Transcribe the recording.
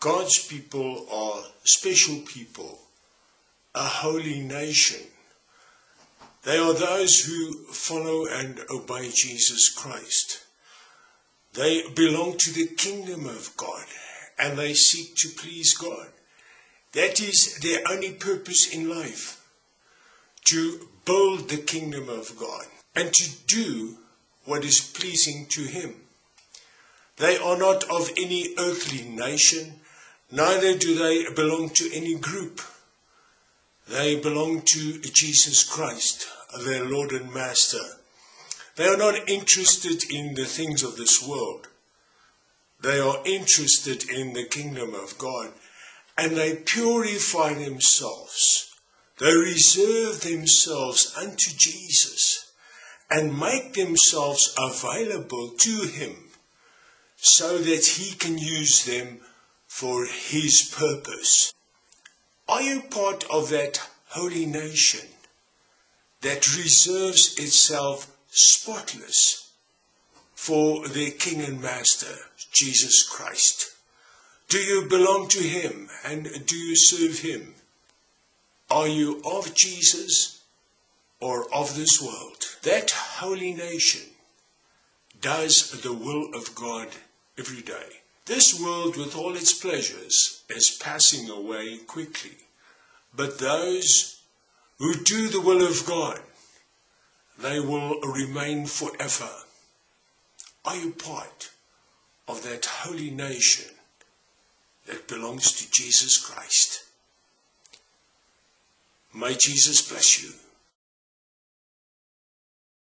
God's people are special people, a holy nation. They are those who follow and obey Jesus Christ. They belong to the kingdom of God and they seek to please God. That is their only purpose in life to build the kingdom of God and to do what is pleasing to Him. They are not of any earthly nation, neither do they belong to any group. They belong to Jesus Christ, their Lord and Master. They are not interested in the things of this world. They are interested in the kingdom of God and they purify themselves. They reserve themselves unto Jesus and make themselves available to Him so that He can use them for His purpose. Are you part of that holy nation that reserves itself spotless for their King and Master, Jesus Christ? Do you belong to Him and do you serve Him? Are you of Jesus or of this world? That holy nation does the will of God every day. This world, with all its pleasures, is passing away quickly. But those who do the will of God, they will remain forever. Are you part of that holy nation that belongs to Jesus Christ? May Jesus bless you.